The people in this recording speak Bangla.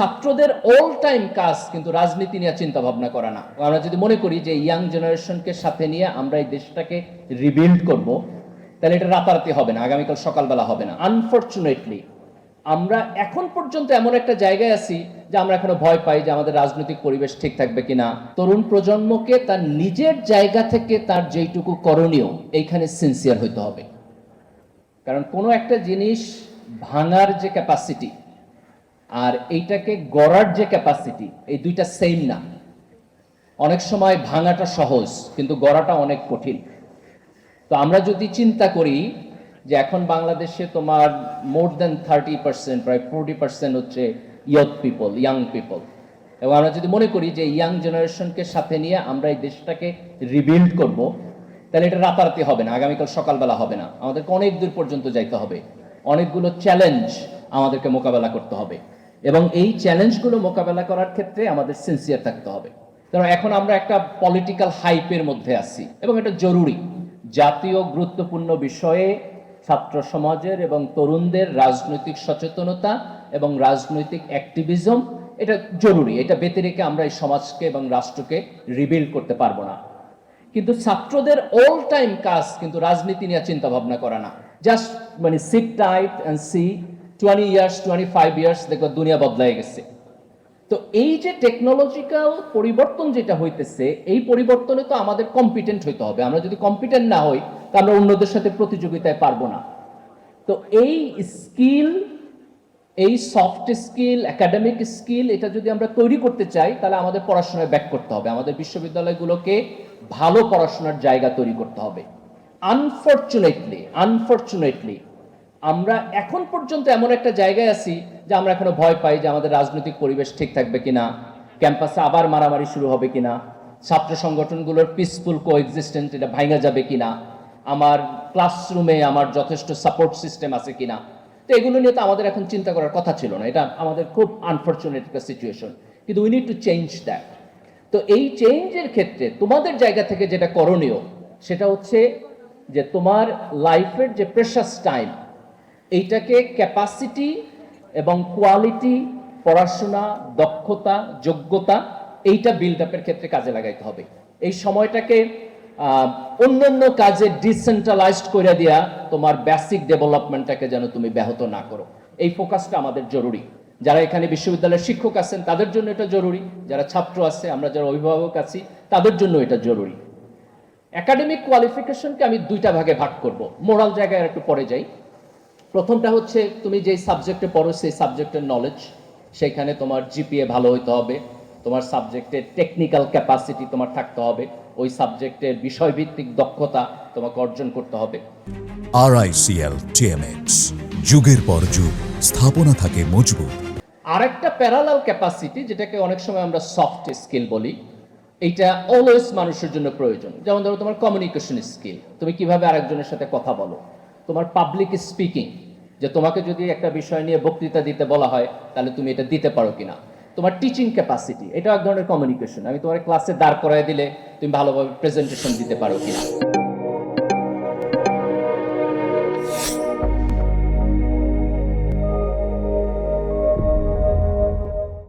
ছাত্রদের অল টাইম কাজ কিন্তু রাজনীতি নিয়ে চিন্তা ভাবনা করা না। আমরা যদি মনে করি যে ইয়াং জেনারেশনকে সাথে নিয়ে আমরা এই দেশটাকে রিবিল্ড করব, তাহলে এটা রাতারাতি হবে না, আগামীকাল সকালবেলা হবে না। আনফর্চুনেটলি আমরা এখন পর্যন্ত এমন একটা জায়গায় আছি যে আমরা এখনও ভয় পাই যে আমাদের রাজনৈতিক পরিবেশ ঠিক থাকবে কিনা। তরুণ প্রজন্মকে তার নিজের জায়গা থেকে তার যেইটুকু করণীয়, এইখানে সিনসিয়ার হইতে হবে। কারণ কোনো একটা জিনিস ভাঙার যে ক্যাপাসিটি আর এইটাকে গড়ার যে ক্যাপাসিটি এই দুইটা সেম না। অনেক সময় ভাঙাটা সহজ, কিন্তু গড়াটা অনেক কঠিন। তো আমরা যদি চিন্তা করি যে এখন বাংলাদেশে তোমার মোর দেন থার্টি পার্সেন্ট প্রায় ফোরটি পার্সেন্ট হচ্ছে ইয়থ পিপল ইয়াং পিপল এবং আমরা যদি মনে করি যে ইয়াং জেনারেশনকে সাথে নিয়ে আমরা এই দেশটাকে রিবিল্ড করব, তাহলে এটা রাতারাতি হবে না, আগামীকাল সকালবেলা হবে না। আমাদেরকে অনেক দূর পর্যন্ত যাইতে হবে। অনেকগুলো চ্যালেঞ্জ আমাদেরকে মোকাবেলা করতে হবে। এবং এই চ্যালেঞ্জগুলো মোকাবেলা করার ক্ষেত্রে আমাদের সিনসিয়ার থাকতে হবে। কারণ এখন আমরা একটা পলিটিক্যাল হাইপের মধ্যে আছি এবং এটা জরুরি। জাতীয় গুরুত্বপূর্ণ বিষয়ে ছাত্র সমাজের এবং তরুণদের রাজনৈতিক সচেতনতা এবং রাজনৈতিক অ্যাক্টিভিজম এটা জরুরি। এটা ব্যতি রেখে আমরা এই সমাজকে এবং রাষ্ট্রকে রিবিল্ড করতে পারব না। কিন্তু ছাত্রদের অল টাইম কাজ কিন্তু রাজনীতি নিয়ে চিন্তা ভাবনা করা না। জাস্ট মানে sit tight and see twenty years twenty five years দেখো দুনিয়া বদলাই গেছে। তো এই যে টেকনোলজিক্যাল পরিবর্তন যেটা হইতেছে, এই পরিবর্তনে তো আমাদের কম্পিটেন্ট হইতে হবে। আমরা যদি কম্পিটেন্ট না হই, তা আমরা অন্যদের সাথে প্রতিযোগিতায় পারব না। তো এই স্কিল এই সফট স্কিল একাডেমিক স্কিল এটা যদি আমরা তৈরি করতে চাই, তাহলে আমাদের পড়াশোনায় ব্যাক করতে হবে। আমাদের বিশ্ববিদ্যালয়গুলোকে ভালো পড়াশোনার জায়গা তৈরি করতে হবে। আনফর্চুনেটলি আনফর্চুনেটলি আমরা এখন পর্যন্ত এমন একটা জায়গায় আছি যে আমরা এখনও ভয় পাই যে আমাদের রাজনৈতিক পরিবেশ ঠিক থাকবে কিনা, ক্যাম্পাসে আবার মারামারি শুরু হবে কিনা, ছাত্র সংগঠনগুলোর পিসফুল কো এক্সিস্টেন্স এটা ভাঙা যাবে কিনা, আমার ক্লাসরুমে আমার যথেষ্ট সাপোর্ট সিস্টেম আছে কিনা। তো এগুলো নিয়ে তো আমাদের এখন চিন্তা করার কথা ছিল না, এটা আমাদের খুব আনফর্চুনেট একটা সিচুয়েশন কিন্তু we need to change that তো এই চেঞ্জের ক্ষেত্রে তোমাদের জায়গা থেকে যেটা করণীয়, সেটা হচ্ছে যে তোমার লাইফের যে প্রেশাস টাইম এইটাকে ক্যাপাসিটি এবং কোয়ালিটি পড়াশোনা, দক্ষতা, যোগ্যতা এইটা বিল্ড আপের ক্ষেত্রে কাজে লাগাইতে হবে। এই সময়টাকে অন্যান্য কাজে ডিসেন্ট্রালাইজড করে দেয়া তোমার বেসিক ডেভেলপমেন্টটাকে যেন তুমি ব্যাহত না করো। এই ফোকাসটা আমাদের জরুরি। যারা এখানে বিশ্ববিদ্যালয়ের শিক্ষক আছেন, তাদের জন্য এটা জরুরি। যারা ছাত্র আছে, আমরা যারা অভিভাবক আছি, তাদের জন্য এটা জরুরি। একাডেমিক কোয়ালিফিকেশনকে আমি দুইটা ভাগে ভাগ করব। মোরাল জায়গায় একটু পরে যাই। প্রথমটা হচ্ছে তুমি যেই সাবজেক্টে পড়ো সেই সাবজেক্টের নলেজ সেখানে তোমার জিপিএ ভালো হইতে হবে তোমার সাবজেক্টের টেকনিক্যাল ক্যাপাসিটি তোমার থাকতে হবে ওই সাবজেক্টের বিষয়ভিত্তিক দক্ষতা তোমাকে অর্জন করতে হবে। আরআইসিএল টিএমএক্স যুগের পর যুগ স্থাপনা থাকে মজবুত। আরেকটা প্যারালাল ক্যাপাসিটি যেটাকে অনেক সময় আমরা সফট স্কিল বলি এইটা অলওয়েজ মানুষের জন্য প্রয়োজন। যেমন ধরো তোমার কমিউনিকেশন স্কিল তুমি কীভাবে আরেকজনের সাথে কথা বলো তোমার পাবলিক স্পিকিং যে তোমাকে যদি একটা বিষয় নিয়ে বক্তৃতা দিতে বলা হয়, তাহলে তুমি এটা দিতে পারো কিনা? তোমার টিচিং ক্যাপাসিটি এটা এক ধরনের কমিউনিকেশন আমি তোমার ক্লাসে দাঁড় করায় দিলে তুমি ভালোভাবে প্রেজেন্টেশন দিতে পারো কিনা?